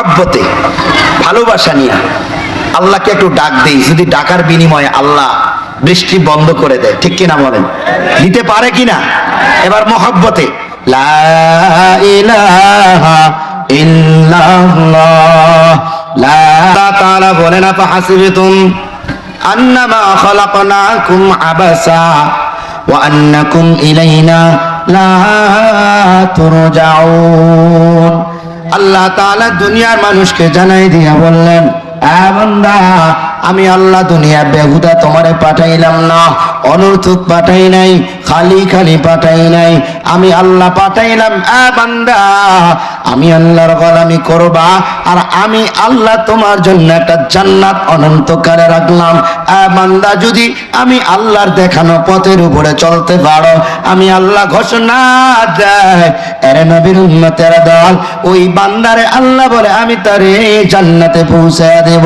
মহাব্বতে, ভালোবাসা নিয়ে আল্লাহকে একটু ডাক দেই, যদি ডাকার বিনিময়ে আল্লাহ বৃষ্টি বন্ধ করে দেয়, ঠিক কিনা বলেন? দিতে পারে কিনা? এবার মহাব্বতে, লা ইলাহা ইল্লাল্লাহ, লা তাআলা বলেন ইলাইনা লা তুরজাউন। আল্লাহ তাআলা দুনিয়ার মানুষকে জানাই দিয়া বললেন "আ আমি আল্লাহ দুনিয়া বেহুদা তোমারে পাঠাইলাম না অনর্থক পাঠাই নাই, খালি খালি পাঠাই নাই আমি আল্লাহ পাঠাইলাম, আ বান্দা, আমি আল্লাহর গোলামি করবা, আর আমি আল্লাহ তোমার জন্য একটা জান্নাত অনন্তকালে রাখলাম। আ বান্দা, যদি আমি আল্লাহর দেখানো পথের উপরে চলতে পারো, আমি আল্লাহ ঘোষণা দেয়, এরে নবীর উম্মতের দল, ওই বান্দারে আল্লাহ বলে আমি তারে জান্নাতে পৌঁছে দেব।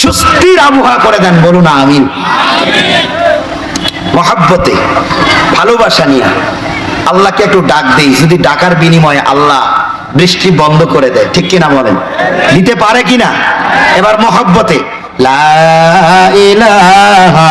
সুস্থির আবহাওয়া করে দেন, বলুন আমিন। মহাব্বতে, ভালোবাসা নিয়ে আল্লাহকে একটু ডাক দেই, যদি ডাকার বিনিময়ে আল্লাহ বৃষ্টি বন্ধ করে দেয়, ঠিক কিনা বলেন? দিতে পারে কিনা? এবার মহাব্বতে, লা ইলাহা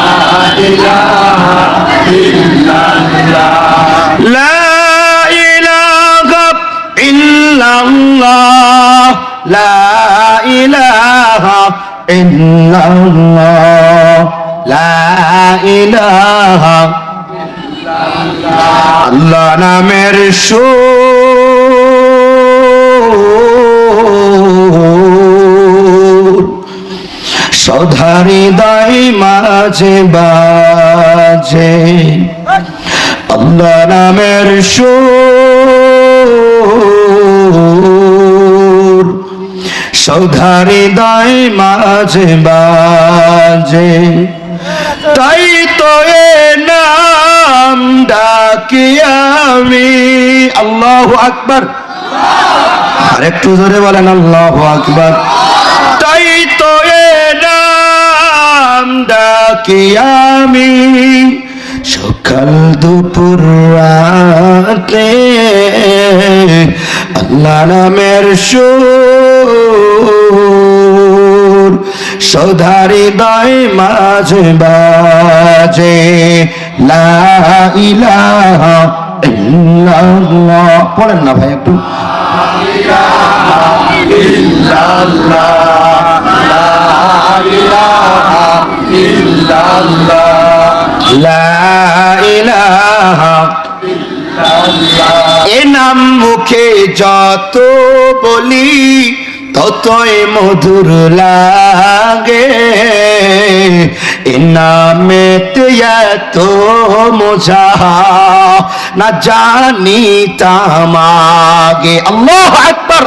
লা ইলাহা ইল্লাল্লাহ লা ইলাহা لا إله إلا الله لا إله إلا الله لا إله আল্লাহ নামের সুর সধারি দাই মাঝে বাজে। আল্লাহ নামের সুর। সৌধারি দাই মাঝে বাজে। তাই তো এ নাম ডাকি আমি। আল্লাহ আকবার। আর একটু জোরে বলেন, আল্লাহ আকবার। ডাকি আমি? সকাল দুপুর রাতে আল্লাহ নামের সুর সৌধারি দয় মাঝে বাজে, লা ইল্লাল্লাহ। পড়েন না ভাই একটু। লা ইলাহা এ নাম মুখে যত বলি, ততই মধুর লাগে। এ নামেতে এত মজা, না জানি তামাগে আল্লাহ আকবার।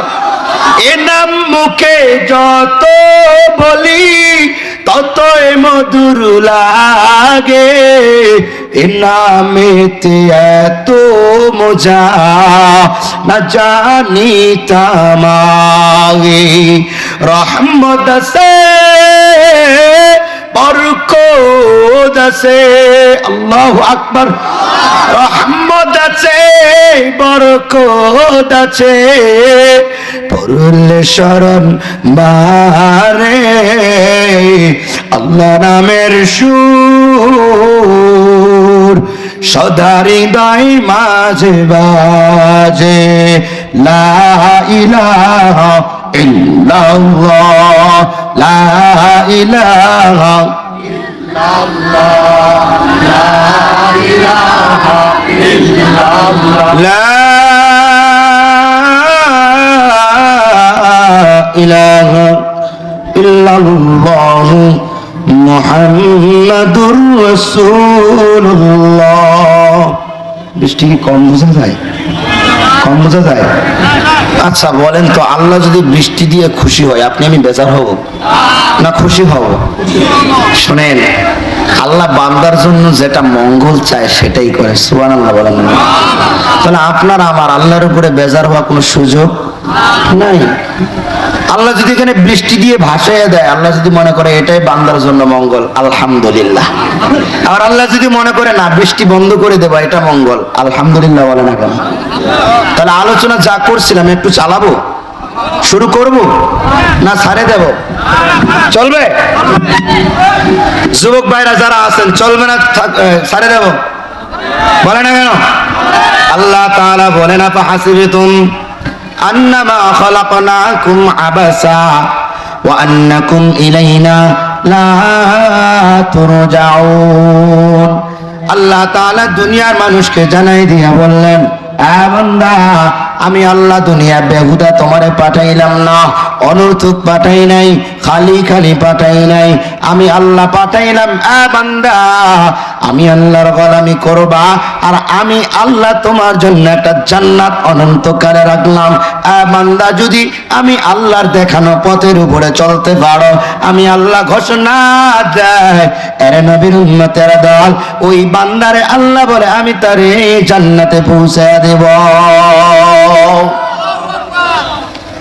এ নাম মুখে যত বলি ততই মধুর লাগে। এ নামেতে এত মজা, না জানি তামাগে রহমত সে বরকত আছে, আল্লাহু আকবার। রহমত আছে, বরকত আছে। পড়লে শরণ বারে আল্লাহ নামের সুর সদারি দাই মাঝে বাজে। লা ইলাহা লা لا ইলাহা ইল্লাল্লাহ মুহাম্মাদুর রাসূলুল্লাহ। বৃষ্টি কি কম বোঝা যায়? কম বোঝা যায়? আচ্ছা বলেন তো, আল্লাহ যদি বৃষ্টি দিয়ে খুশি হয়, আপনি আমি বেজার হব? না খুশি হব? শোনেন, আল্লাহ বান্দার জন্য যেটা মঙ্গল চায়, সেটাই করে। সুবান আল্লাহ বলেন। তাহলে আপনার, আমার, আল্লাহর উপরে বেজার হওয়া কোনো সুযোগ নাই। আল্লাহ যদি এখানে বৃষ্টি দিয়ে ভাসাইয়া দেয়, আল্লাহ যদি মনে করে এটাই বান্দার জন্য মঙ্গল, আলহামদুলিল্লাহ। আর আল্লাহ যদি মনে করে না, বৃষ্টি বন্ধ করে দেবা, এটা মঙ্গল, আলহামদুলিল্লাহ বলে না কেন? তাহলে আলোচনা যা করছিলাম, একটু চালাবো? শুরু করব? না ছাড়ে দেব? চলবে? যুবক ভাইরা যারা আছেন, চলবে না ছাড়ে দেব? বলে না কেন? আল্লাহ তাআলা বলেন আপা হাসিবিতুম আবাসা লা আল্লাহ দুনিয়ার মানুষকে জানাই দিয়া বললেন "আ বান্দা, আমি আল্লাহ দুনিয়া বেহুদা তোমারে পাঠাইলাম না, অনর্থক পাঠাই নাই খালি খালি পাঠাই নাই। আমি আল্লাহ পাঠাইলাম, আ বান্দা, আমি আল্লাহর গোলামি করবা, আর আমি আল্লাহ তোমার জন্য একটা জান্নাত অনন্তকালে রাখলাম। আ বান্দা, যদি আমি আল্লাহর দেখানো পথের উপরে চলতে পারো, আমি আল্লাহ ঘোষণা দেয়, এর নবীর উম্মতের দল, ওই বান্দারে আল্লাহ বলে আমি তারে জান্নাতে পৌঁছে দেব।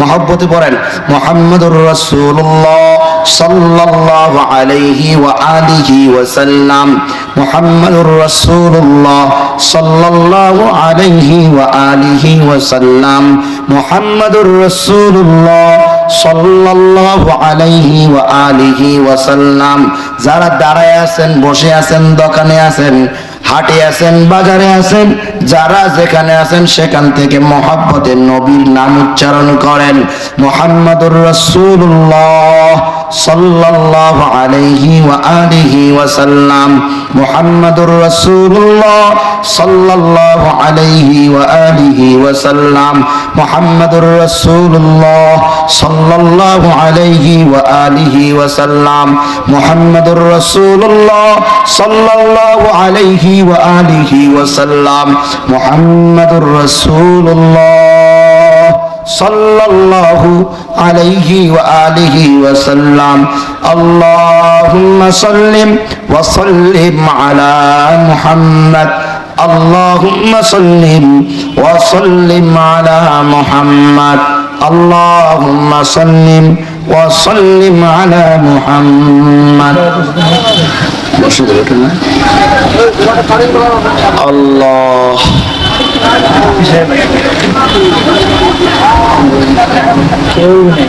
মহব্বতে পড়েন, মোহাম্মদুর রাসূলুল্লাহ সাল্লাল্লাহু আলাইহি ওয়া আলিহি ওয়া সাল্লাম মোহাম্মদুর রাসূলুল্লাহ সাল্লাল্লাহু আলাইহি ওয়া আলিহি ওয়া সাল্লাম মোহাম্মদুর রাসূলুল্লাহ সাল্লাল্লাহু আলাইহি ওয়া আলিহি ওয়া সাল্লাম যারা দাঁড়ায় আছেন, বসে আছেন, দোকানে আছেন হাটে আছেন, বাজারে আছেন, যারা যেখানে আছেন সেখান থেকে মহাব্বতে নবীর নাম উচ্চারণ করেন। মোহাম্মদুর রসুল্লাহ সাল্লাল্লাহু আলাইহি ওয়া আলিহি ওয়া সাল্লাম মুহাম্মাদুর রাসূলুল্লাহ সাল্লাল্লাহু আলাইহি ওয়া আলিহি ওয়া সাল্লাম মুহাম্মাদুর রাসূলুল্লাহ সাল্লাল্লাহু আলাইহি ওয়া আলিহি ওয়া সাল্লাম মুহাম্মাদুর রাসূলুল্লাহ সাল্লাল্লাহু আলাইহি ওয়া আলিহি ওয়া সাল্লাম, আল্লাহুম্মা সাল্লিম ওয়া সাল্লিম আলা মুহাম্মদ, আল্লাহুম্মা সাল্লিম ওয়া সাল্লিম আলা মুহাম্মদ, আল্লাহুম্মা সাল্লিম ওয়া সাল্লিম আলা মুহাম্মদ। আল্লাহ। কেউ নেই।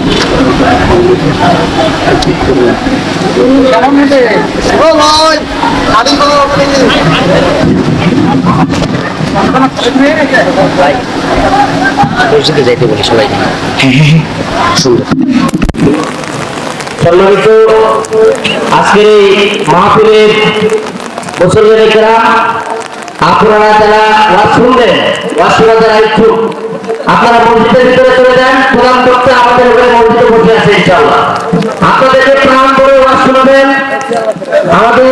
মসজিদে যাইতে বলি সবাই। সম্মানিত আজকের এই মাহফিলের মুসলমানেরা আপনারা যারা ওয়াজ শুনবেন ওয়াজ শোনা যারা ইচ্ছুক আপনারা মসজিদের ভিতরে চলে যান, প্রণাম করতে আমাদের উপরে মসজিদে বসে আছে, ইনশাআল্লাহ। আপনাদেরকে প্রণাম করে ওয়াজ শুনবেন। আমাদের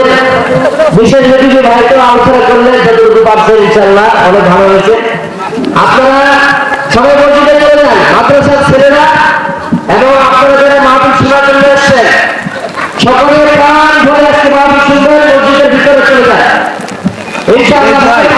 বিশেষ ব্যক্তি ভাইকে আলোচনা করলেন, যতটুকু পারছেন, ইনশাআল্লাহ, অনেক ভালো হয়েছে। আপনারা সবাই মসজিদে চলে যান, মাদ্রাসার ছেলেরা এবং আপনারা যারা মাহফিল শোনার জন্য এসছেন সকলের প্রাণ ধরে আজকে মাহফিল শুনবেন মসজিদের ভিতরে চলে যায় ইনশাআল্লাহ